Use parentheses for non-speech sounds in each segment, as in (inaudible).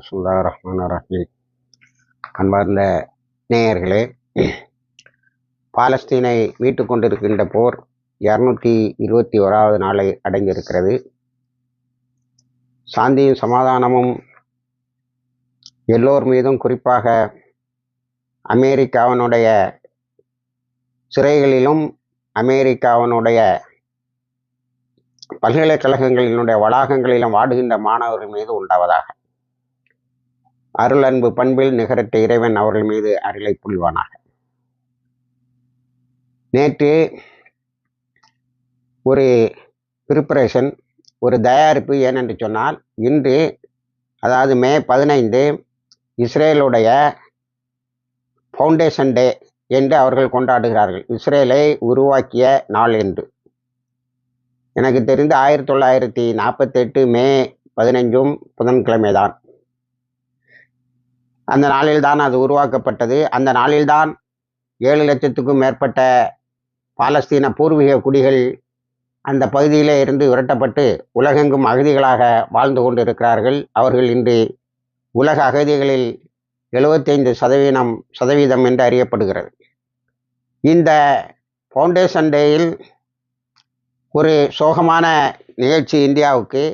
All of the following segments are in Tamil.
சுல்லா ரஹ்மான் ரஹீம். அன்பார்ந்த நேயர்களே பாலஸ்தீனை மீட்டு கொண்டிருக்கின்ற போர் இரநூத்தி இருபத்தி ஓராவது நாளை அடைந்திருக்கிறது சாந்தியும் சமாதானமும் எல்லோர் மீதும் குறிப்பாக அமெரிக்காவினுடைய சிறைகளிலும் அமெரிக்காவினுடைய பல்கலைக்கழகங்களினுடைய வளாகங்களிலும் வாடுகின்ற மாணவர்கள் மீது உண்டாவதாக. அருள் அன்பு பண்பில் நிகரற்ற இறைவன் அவர்கள் மீது அருளை புரிவானாக. நேற்று ஒரு ப்ரிப்பரேஷன் ஒரு தயாரிப்பு ஏனென்று சொன்னால் இன்று அதாவது மே பதினைந்து இஸ்ரேலுடைய ஃபவுண்டேஷன் டே என்று அவர்கள் கொண்டாடுகிறார்கள். இஸ்ரேலை உருவாக்கிய நாள் என்று. எனக்கு தெரிந்து ஆயிரத்தி தொள்ளாயிரத்தி நாற்பத்தெட்டு மே பதினஞ்சும் புதன்கிழமை தான் அந்த நாளில்தான் அது உருவாக்கப்பட்டது. அந்த நாளில்தான் ஏழு லட்சத்துக்கும் மேற்பட்ட பாலஸ்தீன பூர்வீக குடிகள் அந்த பகுதியிலே இருந்து விரட்டப்பட்டு உலகெங்கும் அகதிகளாக வாழ்ந்து கொண்டிருக்கிறார்கள். அவர்கள் இன்று உலக அகதிகளில் எழுபத்தைந்து சதவீதம் சதவீதம் என்று அறியப்படுகிறது. இந்த ஃபவுண்டேஷன் டேயில் ஒரு சோகமான நிகழ்ச்சி இந்தியாவுக்கு.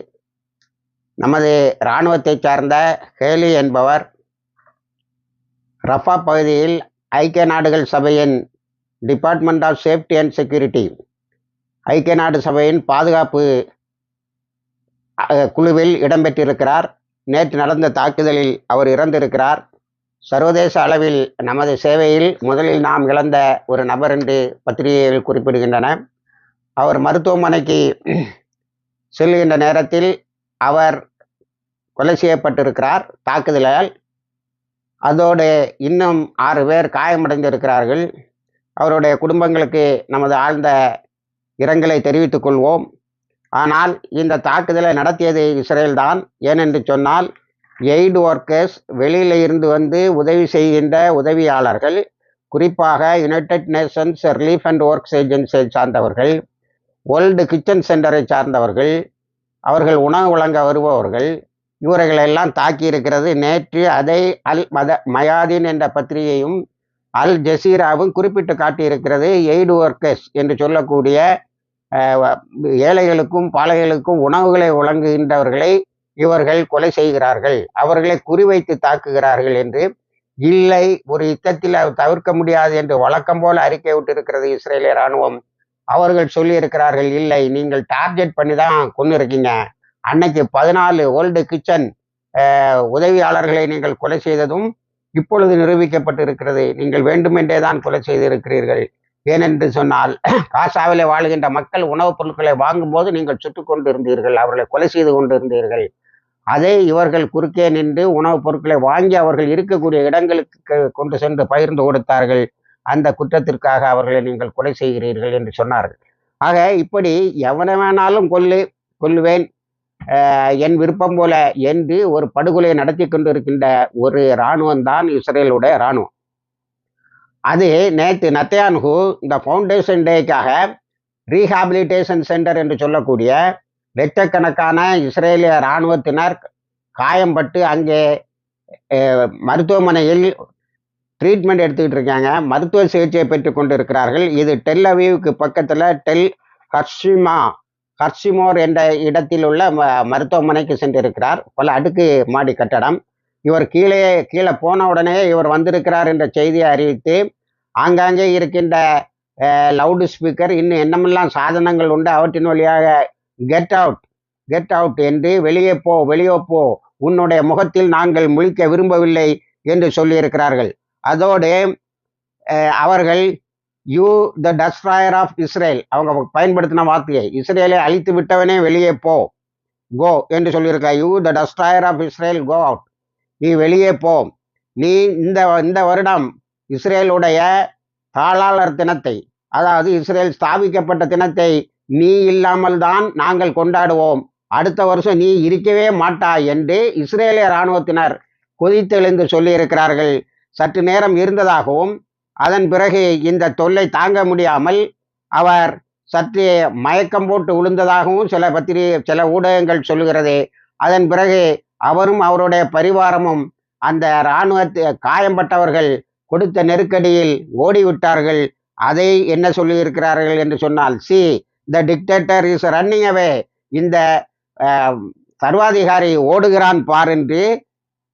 நமது இராணுவத்தை சார்ந்த ஹேலி என்பவர் ரஃபா பகுதியில் ஐக்கிய நாடுகள் சபையின் department of safety and security ஐக்கிய நாடு சபையின் பாதுகாப்பு குழுவில் இடம்பெற்றிருக்கிறார். நேற்று நடந்த தாக்குதலில் அவர் இறந்திருக்கிறார். சர்வதேச அளவில் நமது சேவையில் முதலில் நாம் இழந்த ஒரு நபர் என்று பத்திரிகைகள் குறிப்பிடுகின்றன. அவர் மருத்துவமனைக்கு செல்கின்ற நேரத்தில் அவர் கொலை செய்யப்பட்டிருக்கிறார் தாக்குதலால். அதோடு இன்னும் ஆறு பேர் காயமடைந்திருக்கிறார்கள். அவருடைய குடும்பங்களுக்கு நமது ஆழ்ந்த இரங்கலை தெரிவித்துக் கொள்வோம். ஆனால் இந்த தாக்குதலை நடத்தியது இஸ்ரேல் தான். ஏனென்று சொன்னால் எய்டு ஒர்க்கர்ஸ் வெளியில் இருந்து வந்து உதவி செய்கின்ற உதவியாளர்கள் குறிப்பாக United Nations relief and works ஏஜென்சியை சார்ந்தவர்கள். வேர்ல்டு கிச்சன் சென்டரை சார்ந்தவர்கள் அவர்கள் உணவு வழங்க வருபவர்கள் இவர்களெல்லாம் தாக்கி இருக்கிறது நேற்று அதை அல் மத மயாதீன் என்ற பத்திரிகையும் அல் ஜசீராவும் குறிப்பிட்டு காட்டியிருக்கிறது. எய்டு ஒர்க்கர்ஸ் என்று சொல்லக்கூடிய ஏழைகளுக்கும் பாலைகளுக்கும் உணவுகளை வழங்குகின்றவர்களை இவர்கள் கொலை செய்கிறார்கள். அவர்களை குறிவைத்து தாக்குகிறார்கள் என்று இல்லை ஒரு யுத்தத்தில் தவிர்க்க முடியாது என்று வழக்கம் போல அறிக்கை விட்டிருக்கிறது இஸ்ரேலிய இராணுவம். அவர்கள் சொல்லியிருக்கிறார்கள் இல்லை நீங்கள் டார்கெட் பண்ணி தான் கொண்டு இருக்கீங்க அன்னைக்கு பதினாலு ஓல்டு கிச்சன் உதவியாளர்களை நீங்கள் கொலை செய்ததும் இப்பொழுது நிரூபிக்கப்பட்டு இருக்கிறது நீங்கள் வேண்டுமென்றே தான் கொலை செய்திருக்கிறீர்கள். ஏனென்று சொன்னால் (clears throat) காசாவிலே வாழ்கின்ற மக்கள் உணவுப் பொருட்களை வாங்கும்போது நீங்கள் சுட்டு கொண்டு இருந்தீர்கள் அவர்களை கொலை செய்து கொண்டு இருந்தீர்கள் அதை இவர்கள் குறுக்கே நின்று உணவுப் பொருட்களை வாங்கி அவர்கள் இருக்கக்கூடிய இடங்களுக்கு கொண்டு சென்று பகிர்ந்து கொடுத்தார்கள். அந்த குற்றத்திற்காக அவர்களை நீங்கள் கொலை செய்கிறீர்கள் என்று சொன்னார்கள். ஆக இப்படி எவனை வேணாலும் கொல்லு கொல்லுவேன் என் விருப்பம் போல என்று ஒரு படுகொலையை நடத்தி கொண்டிருக்கின்ற ஒரு இராணுவம் தான் இஸ்ரேலுடைய இராணுவம். அது நேற்று நத்தையான்ஹு இந்த ஃபவுண்டேஷன் டேக்காக ரீஹாபிலிட்டேஷன் சென்டர் என்று சொல்லக்கூடிய லட்சக்கணக்கான இஸ்ரேலிய இராணுவத்தினர் காயம்பட்டு அங்கே மருத்துவமனையில் ட்ரீட்மெண்ட் எடுத்துக்கிட்டு இருக்காங்க மருத்துவ சிகிச்சையை பெற்று கொண்டு இருக்கிறார்கள் இது டெல் அவீவுக்கு பக்கத்தில் டெல் ஹர்ஷிமா ஹர்ஷிமோர் என்ற இடத்தில் உள்ள மருத்துவமனைக்கு சென்றிருக்கிறார். பல அடுக்கு மாடி கட்டடம். இவர் கீழே கீழே போன உடனே இவர் வந்திருக்கிறார் என்ற செய்தியை அறிவித்து ஆங்காங்கே இருக்கின்ற லவுடு ஸ்பீக்கர் இன்னும் என்னமெல்லாம் சாதனங்கள் உண்டு அவற்றின் வழியாக கெட் அவுட் கெட் அவுட் என்று வெளியே போ வெளியே போ உன்னுடைய முகத்தில் நாங்கள் முழிக்க விரும்பவில்லை என்று சொல்லியிருக்கிறார்கள். அதோடு அவர்கள் you the destroyer of Israel அவங்க பயன்படுத்தின வார்த்தையை. இஸ்ரேலை அழித்து விட்டவனே வெளியே போ. கோ என்று சொல்லியிருக்க you the destroyer of Israel go out நீ வெளியே போ. நீ இந்த இந்த வருடம் இஸ்ரேலுடைய தாளாளர் தினத்தை அதாவது இஸ்ரேல் ஸ்தாபிக்கப்பட்ட தினத்தை நீ இல்லாமல் தான் நாங்கள் கொண்டாடுவோம். அடுத்த வருஷம் நீ இருக்கவே மாட்டாய் என்று இஸ்ரேலிய இராணுவத்தினர் கொதித்தெழுந்து சொல்லியிருக்கிறார்கள். சற்று நேரம் இருந்ததாகவும் அதன் பிறகு இந்த தொல்லை தாங்க முடியாமல் அவர் சற்று மயக்கம் போட்டு விழுந்ததாகவும் சில பத்திரிகை சில ஊடகங்கள் சொல்லுகிறது. அதன் பிறகு அவரும் அவருடைய பரிவாரமும் அந்த இராணுவத்தை காயம்பட்டவர்கள் கொடுத்த நெருக்கடியில் ஓடிவிட்டார்கள். அதை என்ன சொல்லியிருக்கிறார்கள் என்று சொன்னால் see the dictator is running away. இந்த சர்வாதிகாரி ஓடுகிறான் பார் என்று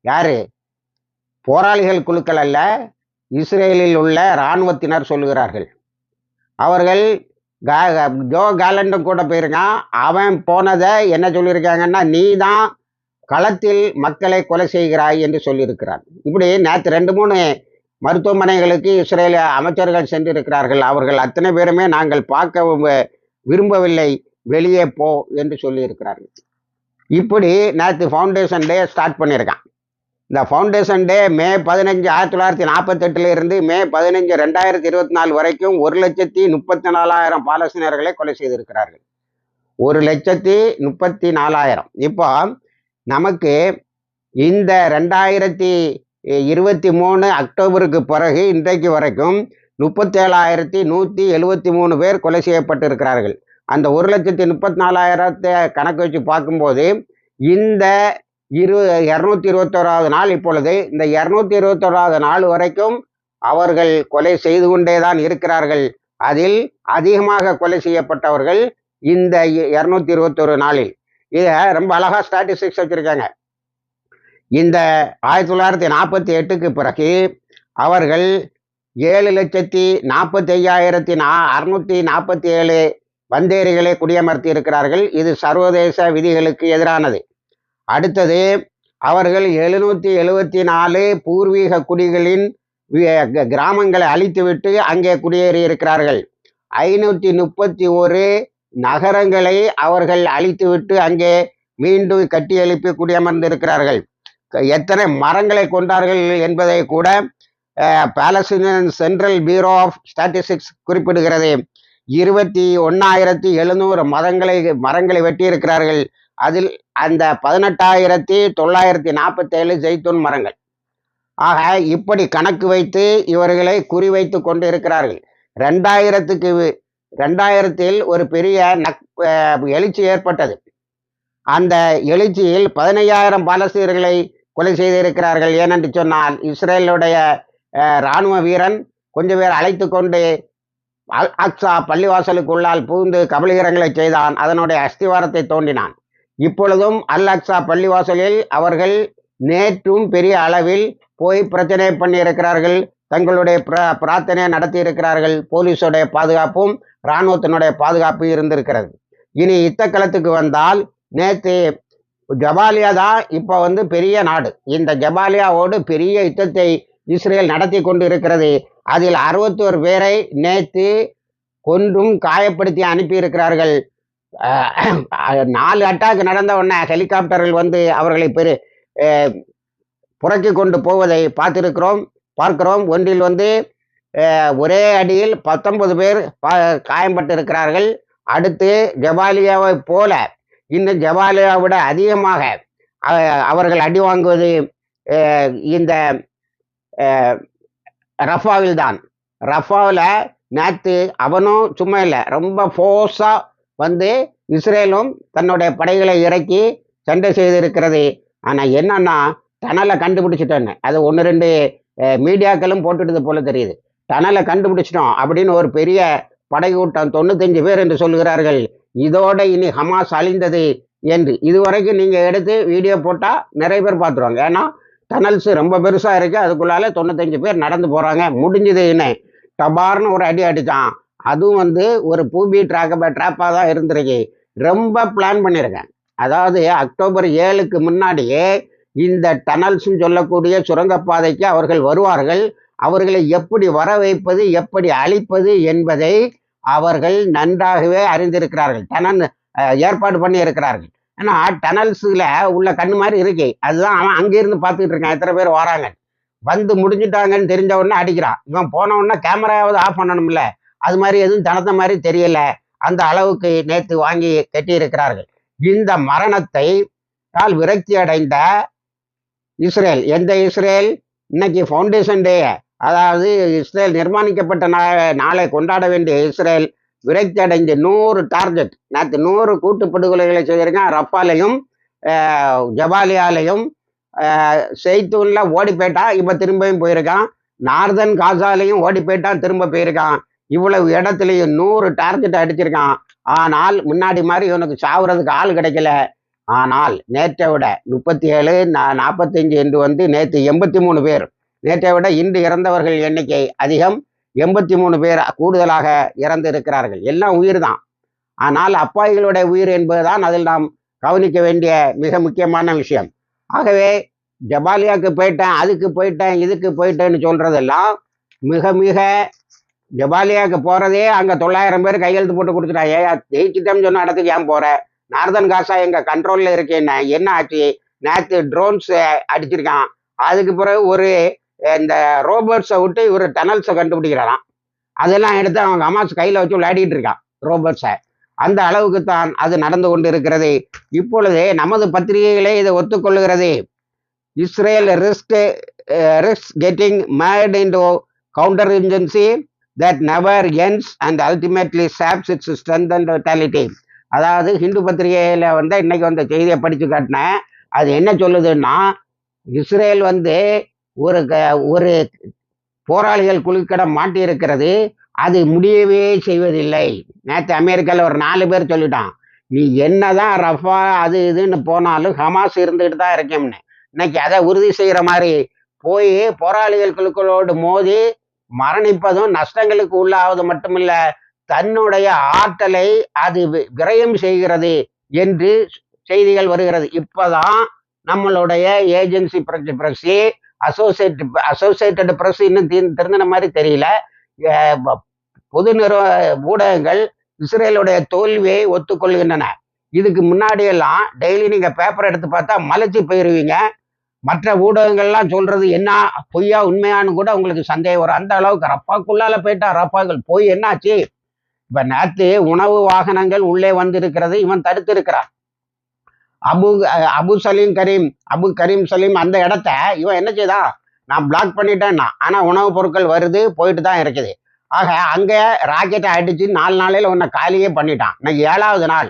யாரு? போராளிகள் குழுக்கள் அல்ல இஸ்ரேலில் உள்ள இராணுவத்தினர் சொல்லுகிறார்கள். அவர்கள் கா- ஜோ காலண்டும் கூட போயிருக்கான். அவன் போனதை என்ன சொல்லியிருக்காங்கன்னா நீ தான் களத்தில் மக்களை கொலை செய்கிறாய் என்று சொல்லியிருக்கிறான். இப்படி நேற்று ரெண்டு மூணு மருத்துவமனைகளுக்கு இஸ்ரேல அமைச்சர்கள் சென்றிருக்கிறார்கள். அவர்கள் அத்தனை பேருமே நாங்கள் பார்க்க விரும்பவில்லை வெளியே போ என்று சொல்லியிருக்கிறார்கள். இப்படி நேற்று ஃபவுண்டேஷன் டே ஸ்டார்ட் பண்ணியிருக்கான். இந்த ஃபவுண்டேஷன் டே மே பதினஞ்சு ஆயிரத்தி தொள்ளாயிரத்தி நாற்பத்தெட்டுல இருந்து மே பதினஞ்சு ரெண்டாயிரத்தி இருபத்தி நாலு வரைக்கும் ஒரு லட்சத்தி முப்பத்தி நாலாயிரம் பாலஸ்தீனர்களை கொலை செய்திருக்கிறார்கள். ஒரு லட்சத்தி முப்பத்தி நாலாயிரம். இப்போ நமக்கு இந்த ரெண்டாயிரத்தி இருபத்தி மூணு அக்டோபருக்கு பிறகு இன்றைக்கு வரைக்கும் முப்பத்தேழாயிரத்தி நூற்றி எழுபத்தி மூணு பேர் கொலை செய்யப்பட்டிருக்கிறார்கள். அந்த ஒரு லட்சத்தி முப்பத்தி நாலாயிரத்தை கணக்கு வச்சு பார்க்கும்போது இந்த இரு இரநூத்தி இருபத்தோராவது நாள் இப்பொழுது இந்த இரநூத்தி இருபத்தோராவது நாள் வரைக்கும் அவர்கள் கொலை செய்து கொண்டே தான் இருக்கிறார்கள். அதில் அதிகமாக கொலை செய்யப்பட்டவர்கள் இந்த இரநூத்தி இருபத்தொரு நாளில். இதை ரொம்ப அழகா ஸ்டாட்டிஸ்டிக்ஸ் வச்சிருக்காங்க. இந்த ஆயிரத்தி தொள்ளாயிரத்தி நாற்பத்தி எட்டுக்கு பிறகு அவர்கள் ஏழு லட்சத்தி நாற்பத்தி ஐயாயிரத்தி நா அறுநூத்தி நாற்பத்தி ஏழு வந்தேரிகளை குடியமர்த்தி இருக்கிறார்கள். இது சர்வதேச விதிகளுக்கு எதிரானது. அடுத்தது அவர்கள் எழுநூற்றி எழுபத்தி நாலு பூர்வீக குடிகளின் க- கிராமங்களை அழித்துவிட்டு அங்கே குடியேறி இருக்கிறார்கள். ஐநூற்றி முப்பத்தி ஒரு நகரங்களை அவர்கள் அழித்துவிட்டு அங்கே மீண்டும் கட்டி எழுப்பி குடியமர்ந்திருக்கிறார்கள் க- எத்தனை மரங்களை கொண்டார்கள் என்பதை கூட Palestinian Central Bureau of Statistics குறிப்பிடுகிறது. இருபத்தி ஒன்னாயிரத்தி எழுநூறு மரங்களை மரங்களை வெட்டியிருக்கிறார்கள். அதில் அந்த பதினெட்டாயிரத்தி தொள்ளாயிரத்தி நாற்பத்தேழு ஜெய்தூன் மரங்கள். ஆக இப்படி கணக்கு வைத்து இவர்களை குறிவைத்து கொண்டு இருக்கிறார்கள் ரெண்டாயிரத்துக்கு ரெண்டாயிரத்தில் ஒரு பெரிய நக் எழுச்சி ஏற்பட்டது. அந்த எழுச்சியில் பதினையாயிரம் பாலஸ்தீனர்களை கொலை செய்திருக்கிறார்கள். ஏனென்று சொன்னால் இஸ்ரேலுடைய இராணுவ வீரன் கொஞ்சம் பேர் அழைத்து கொண்டு அல் அக்ஸா பள்ளிவாசலுக்குள்ளால் புகுந்து கபலீகரங்களை செய்தான். அதனுடைய அஸ்திவாரத்தை தோண்டினான். இப்பொழுதும் அல் அக்ஸா பள்ளிவாசலில் அவர்கள் நேற்றும் பெரிய அளவில் போய் பிரச்சனை பண்ணி இருக்கிறார்கள் தங்களுடைய பிர பிரார்த்தனை நடத்தி இருக்கிறார்கள் போலீஸோடைய பாதுகாப்பும் இராணுவத்தினுடைய பாதுகாப்பும் இருந்திருக்கிறது. இனி யுத்த வந்தால் நேற்று ஜபாலியா தான் இப்போ வந்து பெரிய நாடு. இந்த ஜபாலியாவோடு பெரிய யுத்தத்தை இஸ்ரேல் நடத்தி கொண்டு இருக்கிறது அதில் அறுபத்தோரு பேரை நேற்று கொன்றும் காயப்படுத்தி அனுப்பியிருக்கிறார்கள். நாலு அட்டாக் நடந்த உடனே ஹெலிகாப்டர்கள் வந்து அவர்களை பெரு புறக்கி கொண்டு போவதை பார்த்திருக்கிறோம் பார்க்கிறோம். ஒன்றில் வந்து ஒரே அடியில் பத்தொன்பது பேர் காயம்பட்டிருக்கிறார்கள். காயம்பட்டு இருக்கிறார்கள் அடுத்து ஜபாலியாவை போல இன்னும் ஜபாலியாவை விட அதிகமாக அவர்கள் அடி வாங்குவது இந்த ரஃபாவில் தான். ரஃபாவில் நேற்று அவனும் சும்மா இல்லை ரொம்ப ஃபோர்ஸாக வந்து இஸ்ரேலும் தன்னுடைய படைகளை இறக்கி சண்டை செய்திருக்கிறது. ஆனால் என்னன்னா டனலை கண்டுபிடிச்சிட்டோன்னு அது ஒன்று ரெண்டு மீடியாக்களும் போட்டுட்டது போல தெரியுது. டனலை கண்டுபிடிச்சிட்டோம் அப்படின்னு ஒரு பெரிய படைக்கூட்டம் தொண்ணூத்தஞ்சு பேர் என்று சொல்கிறார்கள். இதோட இனி ஹமாஸ் அழிந்தது என்று. இதுவரைக்கும் நீங்கள் எடுத்து வீடியோ போட்டால் நிறைய பேர் பார்த்துருவாங்க. ஏன்னா டனல்ஸ் ரொம்ப பெருசாக இருக்குது அதுக்குள்ளால தொண்ணூத்தஞ்சு பேர் நடந்து போகிறாங்க முடிஞ்சது என்ன? டபார்னு ஒரு அடி அடித்தான் அதுவும் வந்து ஒரு பூபி ட்ராக்கப்பை ட்ராப்பாக தான் இருந்திருக்கு. ரொம்ப பிளான் பண்ணியிருக்கேன் அதாவது அக்டோபர் ஏழுக்கு முன்னாடியே இந்த டனல்ஸ்ன்னு சொல்லக்கூடிய சுரங்கப்பாதைக்கு அவர்கள் வருவார்கள். அவர்களை எப்படி வர வைப்பது எப்படி அழிப்பது என்பதை அவர்கள் நன்றாகவே அறிந்திருக்கிறார்கள். டனல் ஏற்பாடு பண்ணி இருக்கிறார்கள் ஏன்னா டனல்ஸில் உள்ள கண்ணு மாதிரி இருக்கு. அதுதான் அவன் அங்கேருந்து பார்த்துக்கிட்டு இருக்கான். எத்தனை பேர் வராங்க. வந்து முடிஞ்சிட்டாங்கன்னு தெரிஞ்ச உடனே அடிக்கிறான். இவன் போன உடனே கேமராவது ஆஃப் பண்ணணும்ல. அது மாதிரி எதுவும் தனத்த மாதிரி தெரியல. அந்த அளவுக்கு நேற்று வாங்கி கட்டியிருக்கிறார்கள். இந்த மரணத்தை கால் விரக்தி அடைந்த இஸ்ரேல்? எந்த இஸ்ரேல்? இன்னைக்கு ஃபவுண்டேஷன் டே அதாவது இஸ்ரேல் நிர்மாணிக்கப்பட்ட நா நாளை கொண்டாட வேண்டிய இஸ்ரேல் விரக்தி அடைந்த நூறு டார்கெட் நேற்று நூறு கூட்டு படுகொலைகளை செய்திருக்கான் ரஃபாலையும் ஜபாலியாலையும் செய்தூன்ல ஓடி போயிட்டான். இப்போ திரும்பியும் போயிருக்கான். நார்தன் காசாலையும் ஓடி போயிட்டான். திரும்ப போயிருக்கான். இவ்வளவு இடத்துலையும் நூறு டார்கெட் அடிச்சிருக்கான். ஆனால் முன்னாடி மாதிரி இவனுக்கு சாவுறதுக்கு ஆள் கிடைக்கல. ஆனால் நேற்றை விட முப்பத்தி ஏழு நாற்பத்தஞ்சு என்று வந்து நேற்று எண்பத்தி மூணு பேர். நேற்றை விட இன்று இறந்தவர்கள் எண்ணிக்கை அதிகம். எண்பத்தி மூணு பேர் கூடுதலாக இறந்து இருக்கிறார்கள் எல்லாம் உயிர் தான் ஆனால் அப்பாய்களுடைய உயிர் என்பதுதான் அதில் நாம் கவனிக்க வேண்டிய மிக முக்கியமான விஷயம். ஆகவே ஜபாலியாவுக்கு போயிட்டேன் அதுக்கு போயிட்டேன் இதுக்கு போயிட்டேன்னு சொல்றதெல்லாம் மிக மிக ஜபாலியாவுக்கு போறதே அங்க தொள்ளாயிரம் பேர் கையெழுத்து போட்டு கொடுத்துட்டான் ஏன் ஜெயிச்சுட்டேன்னு சொன்ன இடத்துக்கு ஏன் போற? நார்தன் காசா எங்க கண்ட்ரோல்ல இருக்கேன்னு என்ன? ஆச்சு? நேற்று ட்ரோன்ஸ் அடிச்சிருக்கான். அதுக்கு பிறகு ஒரு இந்த ரோபோட்ஸை விட்டு இவர் டனல்ஸை கண்டுபிடிக்கிறாராம். அதெல்லாம் எடுத்து அவங்க அம்மாஸ் கையில் வச்சு விளையாடிட்டு இருக்கான் ரோபோட்ஸை அந்த அளவுக்கு தான் அது நடந்து கொண்டு இருக்கிறது. இப்பொழுது நமது பத்திரிகைகளே இதை ஒத்துக்கொள்ளுகிறது. Israel risk risk getting made into counter insurgency that never ends and ultimately saps its strength and vitality அதாவது ஹிந்து பத்திரிகையில் வந்து இன்னைக்கு வந்த செய்தியை படித்து காட்டினேன். அது என்ன சொல்லுதுன்னா இஸ்ரேல் வந்து ஒரு க- ஒரு போராளிகள் குழுக்கிட மாட்டி இருக்கிறது அது முடியவே செய்வதில்லை. நேற்று அமெரிக்காவில் ஒரு நாலு பேர் சொல்லிட்டான். நீ என்னதான் ரஃபா அது இதுன்னு போனாலும் ஹமாஸ் இருந்துகிட்டு தான் இருக்கேன்னு இன்னைக்கு அதை உறுதி செய்கிற மாதிரி போய் போராளிகள் குழுக்களோடு மோதி மரணிப்பதும் நஷ்டங்களுக்கு உள்ளாவது மட்டுமில்ல தன்னுடைய ஆற்றலை அது வி- விரயம் செய்கிறது என்று செய்திகள் வருகிறது. இப்பதான் நம்மளுடைய agency press associate associated press இன்னும் தீ- மாதிரி தெரியல. பொது நிறுவ ஊடகங்கள் இஸ்ரேலுடைய தோல்வியை ஒத்துக்கொள்கின்றன. இதுக்கு முன்னாடியெல்லாம் டெய்லி நீங்க பேப்பர் எடுத்து பார்த்தா மலைச்சு போயிருவீங்க. மற்ற ஊடகங்கள்லாம் சொல்றது என்ன பொய்யா உண்மையான்னு கூட உங்களுக்கு சந்தேகம் வரும். அந்த அளவுக்கு ரப்பாக்குள்ளால போயிட்டா ரப்பாக்கள் போய் என்னாச்சு? இப்ப நேத்து உணவு வாகனங்கள் உள்ளே வந்திருக்கிறது இவன் தடுத்து இருக்கிறான் அபு அபு சலீம் கரீம் அபு கரீம் சலீம் அந்த இடத்த இவன் என்ன செய்தான் நான் பிளாக் பண்ணிட்டேன்னா ஆனா உணவுப் பொருட்கள் வருது போயிட்டு தான் இருக்குது. ஆக அங்க ராக்கெட்டை அடிச்சு நாலு நாளையில உன்னை காலியே பண்ணிட்டான். இன்னைக்கு ஏழாவது நாள்.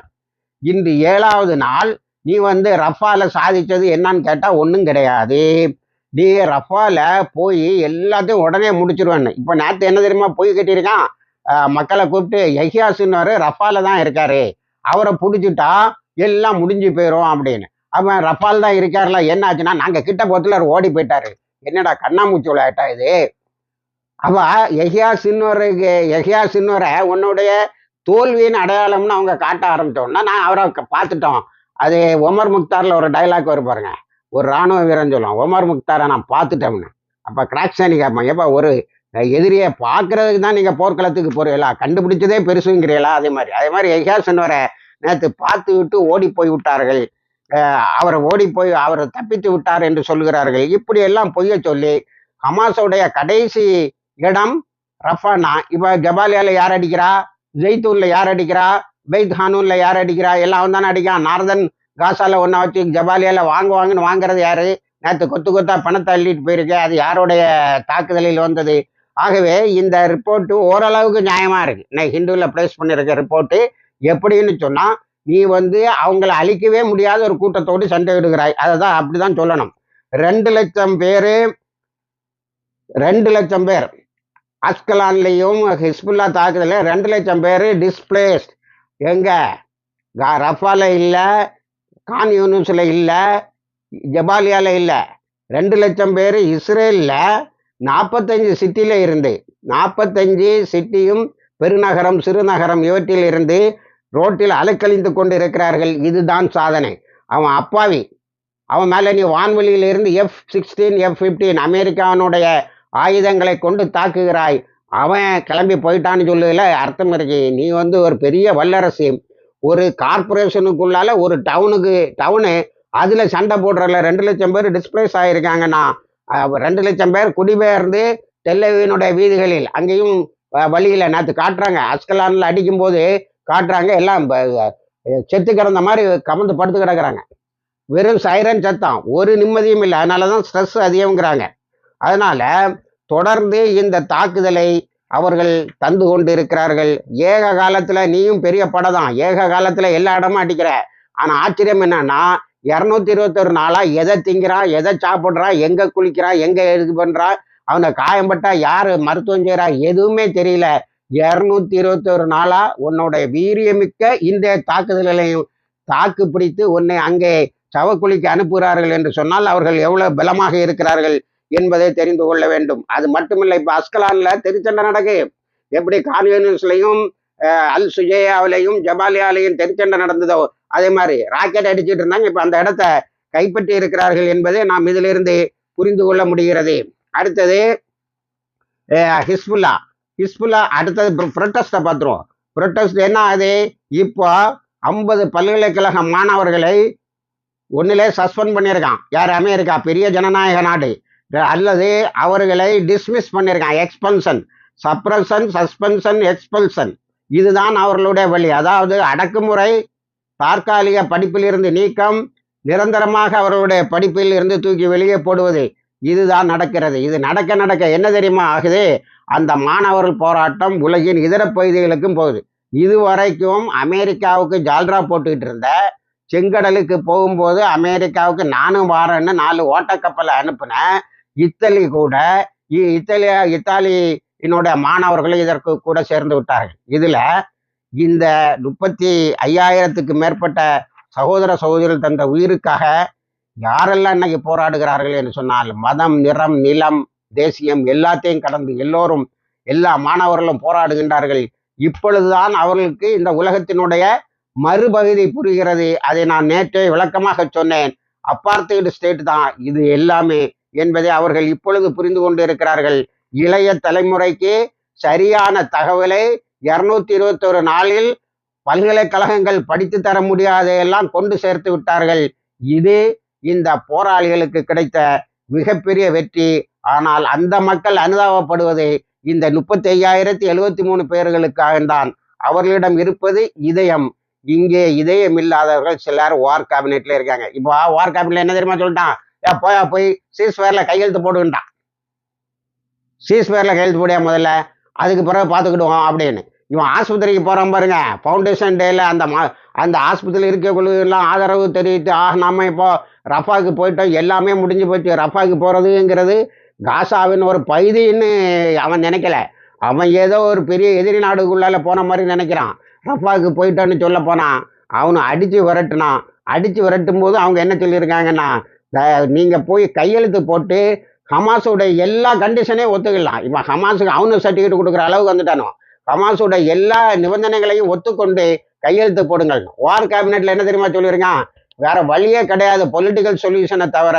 இன்று ஏழாவது நாள் நீ வந்து ரஃபால சாதிச்சது என்னன்னு கேட்டா ஒன்றும் கிடையாது. நீ ரஃபால போய் எல்லாத்தையும் உடனே முடிச்சிருவேன்னு. இப்போ நேற்று என்ன தெரியுமா போய் கட்டியிருக்கான் மக்களை கூப்பிட்டு எஹியாசுன்னு ரஃபால தான் இருக்காரு. அவரை பிடிச்சிட்டா எல்லாம் முடிஞ்சு போயிடும் அப்படின்னு. அவன் ரஃபால் தான் இருக்காருல என்ன ஆச்சுன்னா நாங்க கிட்ட போத்துல அவர் ஓடி போயிட்டாரு. என்னடா கண்ணாமூச்சி விளையாட்டா இது? அவ எஹியா சின்னோருக்கு எஹியா சின்னோரை உன்னுடைய தோல்வியின் அடையாளம்னு அவங்க காட்ட ஆரம்பிச்சோம்னா நான் அவரை பார்த்துட்டோம். அது ஒமர் முக்தாரில் ஒரு டைலாக் வரும் பாருங்க. ஒரு ராணுவ வீரன் சொல்லுவான் ஒமர் முக்தாரை நான் பார்த்துட்டோம்னு. அப்போ கிராக்ஸானி கேட்பான் ஏப்பா ஒரு எதிரியை பார்க்கறதுக்கு தான் நீங்கள் போர்க்களத்துக்கு போறீங்களா? கண்டுபிடிச்சதே பெருசுங்கிறீங்களா? அதே மாதிரி. அதே மாதிரி எஹியாசன் வர நேற்று பார்த்து விட்டு ஓடி போய் விட்டார்கள். அவர் ஓடி போய் அவர் தப்பித்து விட்டார் என்று சொல்கிறார்கள் இப்படி எல்லாம் பொய்ய சொல்லி ஹமாஸோடைய கடைசி இடம் ரஃபானா இப்போ ஜபாலியால யார் அடிக்கிறா? ஜெய்தூன்ல யார் அடிக்கிறா? பெய்த் ஹானூன்ல யார் அடிக்கிறா? எல்லாம் அவன் தானே அடிக்கான் நார்தன் காசால ஒன்றா வச்சு ஜபாலியால வாங்குவாங்கன்னு வாங்குறது யாரு? நேற்று கொத்து கொத்தா பணத்தை அள்ளிட்டு போயிருக்கேன் அது யாருடைய தாக்குதலில் வந்தது? ஆகவே இந்த ரிப்போர்ட்டு ஓரளவுக்கு நியாயமா இருக்கு. நான் ஹிந்துவில் ப்ளேஸ் பண்ணியிருக்க ரிப்போர்ட்டு எப்படின்னு சொன்னா நீ வந்து அவங்கள அழிக்கவே முடியாத ஒரு கூட்டத்தோடு சண்டையிடுகிறாய் அதை தான் அப்படிதான் சொல்லணும். ரெண்டு லட்சம் பேர் ரெண்டு லட்சம் பேர் அஸ்கலான்லையும் ஹிஸ்புல்லா தாக்குதல ரெண்டு லட்சம் பேர் டிஸ்பிளேஸ்ட் எங்க? கா- ரஃபால இல்லை கான் யூனிஸில் இல்லை ஜபாலியால இல்லை. ரெண்டு லட்சம் பேர் இஸ்ரேலில் நாற்பத்தஞ்சு சிட்டியில் இருந்து நாற்பத்தஞ்சு சிட்டியும் பெருநகரம் சிறுநகரம் இவற்றில் இருந்து ரோட்டில் அலைக்கழிந்து கொண்டு இருக்கிறார்கள் இதுதான் சாதனை. அவன் அப்பாவி. அவன் மேலே நீ வான்வெளியிலிருந்து எஃப் சிக்ஸ்டீன் எஃப் ஃபிஃப்டீன் அமெரிக்காவினுடைய ஆயுதங்களை கொண்டு தாக்குகிறாய். அவன் கிளம்பி போயிட்டான்னு சொல்லுதுல அர்த்தம் இருக்கு. நீ வந்து ஒரு பெரிய வல்லரசு. ஒரு கார்பரேஷனுக்குள்ளால ஒரு டவுனுக்கு டவுனு அதில் சண்டை போடுறல ரெண்டு லட்சம் பேர் டிஸ்பிளேஸ் ஆகிருக்காங்கண்ணா ரெண்டு லட்சம் பேர் குடிபெயர்ந்து டெல்லவினுடைய வீதிகளில் அங்கேயும் வழியில் நேற்று காட்டுறாங்க. அஸ்கலானில் அடிக்கும்போது காட்டுறாங்க எல்லாம் செத்து கிடந்த மாதிரி கமந்து படுத்து கிடக்குறாங்க. வெறும் சைரன் சத்தம். ஒரு நிம்மதியும் இல்லை. அதனால தான் ஸ்ட்ரெஸ் அதிகங்கிறாங்க அதனால தொடர்ந்து இந்த தாக்குதலை அவர்கள் தந்து கொண்டு இருக்கிறார்கள் ஏக காலத்துல நீயும் பெரிய படம் தான் ஏக காலத்துல எல்லா இடமும் அடிக்கிற. ஆனா ஆச்சரியம் என்னன்னா இரநூத்தி இருபத்தொரு நாளா எதை திங்கிறான் எதை சாப்பிட்றான் எங்க குளிக்கிறான் எங்க இது பண்றான் அவனை காயம்பட்டா யாரு மருத்துவம் செய்கிறா எதுவுமே தெரியல. இருநூத்தி இருபத்தொரு நாளா உன்னோட வீரியமிக்க இந்த தாக்குதல்களையும் தாக்கு பிடித்து உன்னை அங்கே சவக்குழிக்கு அனுப்புகிறார்கள் என்று சொன்னால் அவர்கள் எவ்வளவு பலமாக இருக்கிறார்கள். என்பதை தெரிந்து கொள்ள வேண்டும். அது மட்டுமில்லை இப்ப அஸ்கலான்ல திருச்சண்டை நடக்கு எப்படி கான்யூனிஸ்லையும் அல் சுஜேயாவிலையும் ஜபாலியாலையும் தெருச்சண்டை நடந்ததோ அதே மாதிரி ராக்கெட் அடிச்சுட்டு இருந்தாங்க. இப்ப அந்த இடத்த கைப்பற்றி இருக்கிறார்கள் என்பதை நாம் இதிலிருந்து புரிந்து கொள்ள முடிகிறது. அடுத்தது ஹிஸ்புல்லா. ஹிஸ்புல்லா அடுத்தது புரொட்டஸ்டை பார்த்துருவோம். ப்ரொட்டஸ்ட் என்ன ஆகுது இப்போ ஐம்பது பல்கலைக்கழக மாணவர்களை ஒன்றிலே சஸ்பெண்ட் பண்ணியிருக்கான். யார்? அமெரிக்கா. பெரிய ஜனநாயக நாடு. அல்லது அவர்களை டிஸ்மிஸ் பண்ணியிருக்கான் எக்ஸ்பல்சன் சப்ரஷன் சஸ்பென்ஷன் எக்ஸ்பல்சன் இதுதான் அவர்களுடைய வழி. அதாவது அடக்குமுறை தற்காலிக படிப்பிலிருந்து நீக்கம் நிரந்தரமாக அவர்களுடைய படிப்பில் இருந்து தூக்கி வெளியே போடுவது. இதுதான் நடக்கிறது. இது நடக்க நடக்க என்ன தெரியுமா ஆகுது? அந்த மாணவர்கள் போராட்டம் உலகின் இதர பகுதிகளுக்கும் போகுது. இதுவரைக்கும் அமெரிக்காவுக்கு ஜால்ரா போட்டுக்கிட்டு இருந்த செங்கடலுக்கு போகும்போது அமெரிக்காவுக்கு நானும் வாரேன்னு நாலு ஓட்டக்கப்பலை அனுப்புனேன். இத்தலி கூட இ- இத்தாலியா இத்தாலியினுடைய மாணவர்களும் இதற்கு கூட சேர்ந்து விட்டார்கள். இதுல இந்த முப்பத்தி ஐயாயிரத்துக்கு மேற்பட்ட சகோதர சகோதரிகள் தந்த உயிருக்காக யாரெல்லாம் இன்னைக்கு போராடுகிறார்கள் என்று சொன்னால் மதம் நிறம் நிலம் தேசியம் எல்லாத்தையும் கடந்து எல்லோரும் எல்லா மாணவர்களும் போராடுகின்றார்கள். இப்பொழுதுதான் அவர்களுக்கு இந்த உலகத்தினுடைய மறுபகுதி புரிகிறது. அதை நான் நேற்றே விளக்கமாக சொன்னேன். அப்பார்த்தைடு ஸ்டேட் தான். இது எல்லாமே என்பதை அவர்கள் இப்பொழுது புரிந்து கொண்டு இருக்கிறார்கள் இளைய தலைமுறைக்கு சரியான தகவலை இருநூத்தி இருபத்தொரு நாளில் பல்கலைக்கழகங்கள் படித்து தர முடியாதையெல்லாம் கொண்டு சேர்த்து விட்டார்கள். இது இந்த போராளிகளுக்கு கிடைத்த மிகப்பெரிய வெற்றி. ஆனால் அந்த மக்கள் அனுதாபப்படுவது இந்த முப்பத்தி ஐயாயிரத்தி எழுபத்தி மூணு பேர்களுக்காகத்தான் அவர்களிடம் இருப்பது இதயம். இங்கே இதயம் இல்லாதவர்கள் சிலர் வார் கேபினெட்ல இருக்காங்க. இப்போ வார் கேபினெட்ல என்ன தெரியுமா சொல்லிட்டான்? போயா போய் சீஸ்வேர்ல கையெழுத்து போடுகின்றான் சீஸ்வேர்ல கையெழுத்து போடியா முதல்ல? அதுக்கு பிறகு பார்த்துக்கிடுவோம் அப்படின்னு. இவன் ஆஸ்பத்திரிக்கு போறான் பாருங்க. ஃபவுண்டேஷன் டேல அந்த மா- அந்த ஆஸ்பத்திரியில் இருக்கக்குள்ளெல்லாம் ஆதரவு தெரிவித்து ஆக நாம இப்போ ரஃபாக்கு போயிட்டோம். எல்லாமே முடிஞ்சு போச்சு. ரஃபாக்கு போறதுங்கிறது காசாவின் ஒரு பகுதின்னு அவன் நினைக்கல. அவன் ஏதோ ஒரு பெரிய எதிரி நாடுக்குள்ளால போன மாதிரி நினைக்கிறான். ரஃபாக்கு போயிட்டோன்னு சொல்ல போனான் அவனை அடிச்சு விரட்டினான். அடிச்சு விரட்டும் போது அவங்க என்ன சொல்லியிருக்காங்கன்னா நீங்கள் போய் கையெழுத்து போட்டு ஹமாஸோட எல்லா கண்டிஷனையும் ஒத்துக்கலாம். இப்போ ஹமாஸுக்கு அவனு சர்டிஃபிகேட் கொடுக்குற அளவுக்கு வந்துட்டானோ? ஹமாஸோட எல்லா நிபந்தனைகளையும் ஒத்துக்கொண்டு கையெழுத்து போடுங்கள். வார் கேபினெட்ல என்ன தெரியுமா சொல்லியிருக்கான்? வேற வழியே கிடையாது. பொலிட்டிக்கல் சொல்யூஷனை தவிர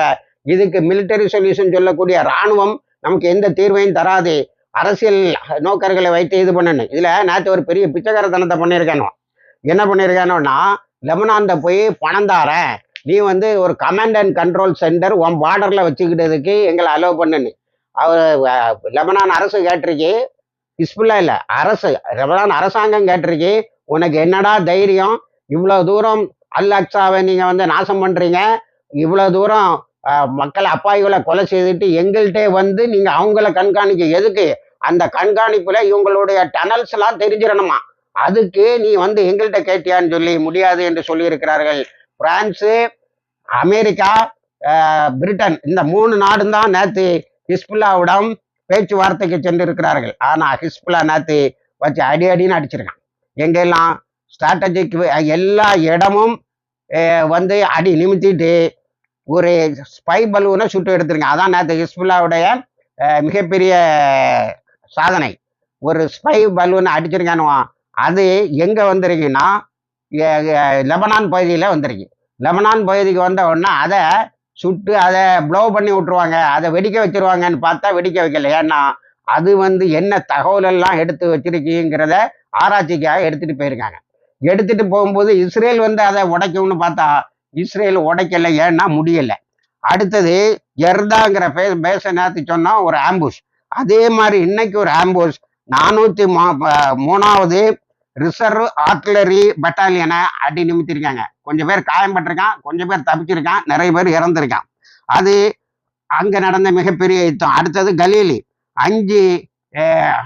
இதுக்கு மிலிட்டரி சொல்யூஷன் சொல்லக்கூடிய ராணுவம் நமக்கு எந்த தீர்வையும் தராது. அரசியல் நோக்கர்களை வைத்து இது பண்ணணும். இதில் நேற்று ஒரு பெரிய பிச்சைக்காரத்தனத்தை பண்ணியிருக்கானோ? என்ன பண்ணியிருக்கானோன்னா லெபனான்ல போய் பணம் தாரேன். நீ வந்து ஒரு கமாண்ட் அண்ட் கண்ட்ரோல் சென்டர் உன் பார்டரில் வச்சுக்கிட்டதுக்கு எங்களை அலோவ் பண்ணுன்னு. அவர் லெபனான் அரசு கேட்டிருக்கு. ஹிஸ்புல்லா இல்லை. அரசு லெபனான் அரசாங்கம் கேட்டிருக்கு. உனக்கு என்னடா தைரியம்? இவ்வளோ தூரம் அல் அக்ஸாவை நீங்கள் வந்து நாசம் பண்ணுறீங்க இவ்வளோ தூரம் மக்களை மக்கள் கொலை செய்துட்டு எங்கள்கிட்ட வந்து நீங்கள் அவங்கள கண்காணிக்க எதுக்கு? அந்த கண்காணிப்பில் இவங்களுடைய டனல்ஸ்லாம் தெரிஞ்சிடணுமா? அதுக்கு நீ வந்து எங்கள்கிட்ட கேட்டியான்னு சொல்லி முடியாது என்று சொல்லியிருக்கிறார்கள். பிரான்ஸு அமெரிக்கா பிரிட்டன் இந்த மூணு நாடும் தான் நேற்று ஹிஸ்புல்லாவிடம் பேச்சுவார்த்தைக்கு சென்றிருக்கிறார்கள். ஆனால் ஹிஸ்புல்லா நேற்று வச்சு அடி அடின்னு அடிச்சிருக்கான். எங்கெல்லாம் ஸ்ட்ராட்டஜிக் எல்லா இடமும் வந்து அடி நிமித்திட்டு ஒரு ஸ்பை பலூனை சுட்டு எடுத்துருங்க அதான் நேற்று ஹிஸ்புல்லாவுடைய மிகப்பெரிய சாதனை. ஒரு ஸ்பை பலூனை அடிச்சிருக்கானுவான். அது எங்கே வந்துருங்கன்னா லெபனான் பகுதியில் வந்திருக்கு. லெபனான் பகுதிக்கு வந்த உடனே அதை சுட்டு அதை ப்ளோ பண்ணி விட்டுருவாங்க. அதை வெடிக்க வச்சிருவாங்கன்னு பார்த்தா வெடிக்க வைக்கல. ஏன்னா அது வந்து என்ன தகவல் எல்லாம் எடுத்து வச்சிருக்கீங்கிறத ஆராய்ச்சிக்காக எடுத்துகிட்டு போயிருக்காங்க. எடுத்துகிட்டு போகும்போது இஸ்ரேல் வந்து அதை உடைக்கும்னு பார்த்தா இஸ்ரேல் உடைக்கல. ஏன்னா முடியல. அடுத்தது எர்தாங்கிற பே பேச நேரத்து சொன்னால் ஒரு ஆம்புஷ் அதே மாதிரி இன்னைக்கு ஒரு ஆம்புஷ் நானூற்றி மா- ப- மூணாவது ரிசர்வ் ஆர்ட்லரி பட்டாலியனை அடி நிமித்திருக்காங்க கொஞ்சம் பேர் காயம்பட்டிருக்கான் கொஞ்சம் பேர் தப்பிச்சிருக்கான் நிறைய பேர் இறந்திருக்கான். அது அங்கே நடந்த மிகப்பெரிய யுத்தம். அடுத்தது கலீலி. அஞ்சு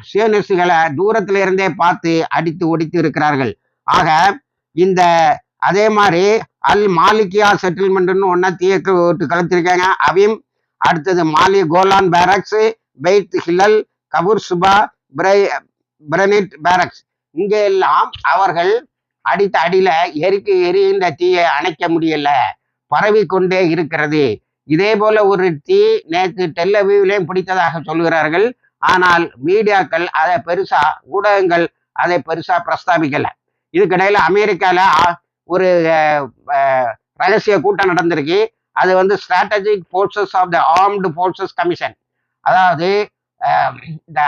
சியோனிஸ்டுகளை தூரத்துல இருந்தே பார்த்து அடித்து ஒடித்து இருக்கிறார்கள். ஆக இந்த அதே மாதிரி அல் மாலிகியா செட்டில்மெண்ட்னு ஒன்றா தீயக்கு விட்டு கலத்திருக்காங்க. அவையும் அடுத்தது மாலி கோலான் பேரக்ஸ் பெய்த் ஹிலல் கபூர் சுபா பிரை பிரனிட் பேரக்ஸ் இங்கே எல்லாம் அவர்கள் அடித்த அடியில எரிக்கு எரிகின்ற தீயை அணைக்க முடியல. பரவி கொண்டே இருக்கிறது. இதே போல ஒரு தீ நேற்று டெல்லவியிலையும் பிடித்ததாக சொல்கிறார்கள் ஆனால் மீடியாக்கள் அதை பெருசா ஊடகங்கள் அதை பெருசா பிரஸ்தாபிக்கல. இதுக்கிடையில அமெரிக்கால ஒரு ரகசிய கூட்டம் நடந்திருக்கு. அது வந்து strategic forces of the armed forces commission அதாவது இந்த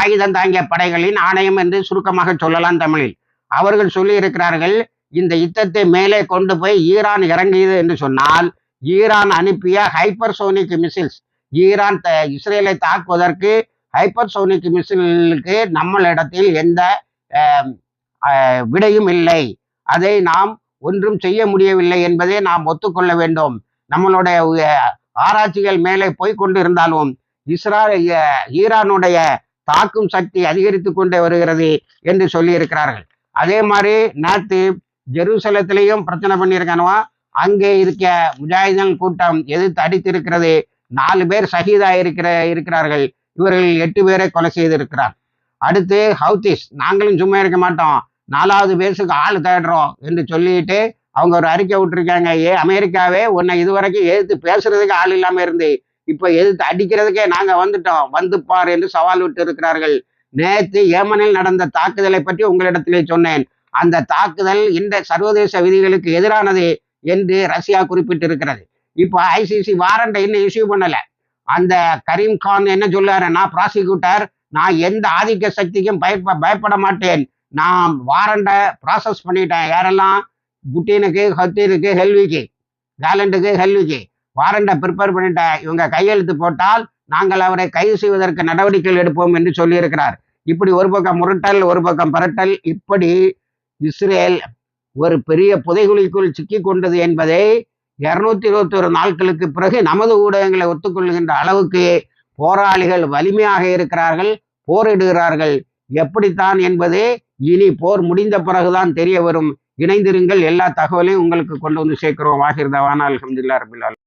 ஆயுதம் தாங்கிய படைகளின் ஆணையம் என்று சுருக்கமாக சொல்லலாம் தமிழில். அவர்கள் சொல்லி இருக்கிறார்கள் இந்த யுத்தத்தை மேலே கொண்டு போய் ஈரான் இறங்கியது என்று சொன்னால் ஈரான் அனுப்பிய ஹைப்பர்சோனிக் மிசில்ஸ் ஈரான் த- இஸ்ரேலை தாக்குவதற்கு ஹைப்பர்சோனிக் மிசிலுக்கு நம்மளிடத்தில் எந்த விடையும் இல்லை. அதை நாம் ஒன்றும் செய்ய முடியவில்லை என்பதை நாம் ஒத்துக்கொள்ள வேண்டும். நம்மளுடைய ஆராய்ச்சிகள் மேலே போய்கொண்டு கொண்டிருந்தாலும் இஸ்ரா ஈரானுடைய தாக்கும் சக்தி அதிகரித்து கொண்டே வருகிறது என்று சொல்லியிருக்கிறார்கள். அதே மாதிரி நேற்று ஜெருசலத்திலையும் பிரச்சனை பண்ணியிருக்கானுவா அங்கே இருக்க முஜாஹிதன் கூட்டம் எதிர்த்து அடித்திருக்கிறது. நாலு பேர் சகிதா இருக்கிற இருக்கிறார்கள். இவர்கள் எட்டு பேரை கொலை செய்திருக்கிறார். அடுத்து ஹவுதிஸ் நாங்களும் சும்மா இருக்க மாட்டோம். நாலாவது பேர்ஸுக்கு ஆள் தேடுறோம் என்று சொல்லிட்டு அவங்க ஒரு அறிக்கை விட்டுருக்காங்க. ஏ அமெரிக்காவே உன்னை இதுவரைக்கும் எதிர்த்து பேசுறதுக்கு ஆள் இல்லாமல் இருந்து இப்போ எதிர்த்து அடிக்கிறதுக்கே நாங்க வந்துட்டோம். வந்து பார் என்று சவால் விட்டு இருக்கிறார்கள். நேற்று ஏமனில் நடந்த தாக்குதலை பற்றி உங்களிடத்திலே சொன்னேன். அந்த தாக்குதல் இந்த சர்வதேச விதிகளுக்கு எதிரானது என்று ரஷ்யா குறிப்பிட்டிருக்கிறது. இப்போ ஐசிசி வாரண்டை இன்னும் இஷ்யூ பண்ணல. அந்த கரீம் கான் என்ன சொல்றாருன்னா ப்ராசிக்யூட்டர் நான் எந்த ஆதிக்க சக்திக்கும் பயப்ப பயப்பட மாட்டேன். நான் வாரண்டை ப்ராசஸ் பண்ணிட்டேன். யாரெல்லாம்? புட்டினுக்கு ஹத்தீனுக்கு ஹெல்விக்கு கேலண்டுக்கு ஹெல்விக்கு. வாரண்டை ப்ரிப்பேர் பண்ணிட்ட இவங்க கையெழுத்து போட்டால் நாங்கள் அவரை கைது செய்வதற்கு நடவடிக்கைகள் எடுப்போம் என்று சொல்லியிருக்கிறார். இப்படி ஒரு பக்கம் முரட்டல் ஒரு பக்கம் பரட்டல் இப்படி இஸ்ரேல் ஒரு பெரிய புதைகுழிக்குள் சிக்கி கொண்டது என்பதை இருநூத்தி இருபத்தி ஒரு நாட்களுக்கு பிறகு நமது ஊடகங்களை ஒத்துக்கொள்கின்ற அளவுக்கு போராளிகள் வலிமையாக இருக்கிறார்கள் போரிடுகிறார்கள். எப்படித்தான் என்பது இனி போர் முடிந்த பிறகுதான் தெரிய வரும். இணைந்திருங்கள் எல்லா தகவலையும் உங்களுக்கு கொண்டு வந்து சேர்க்கிறோம். வாகிர்தவான அலமதுல்லா ரபில்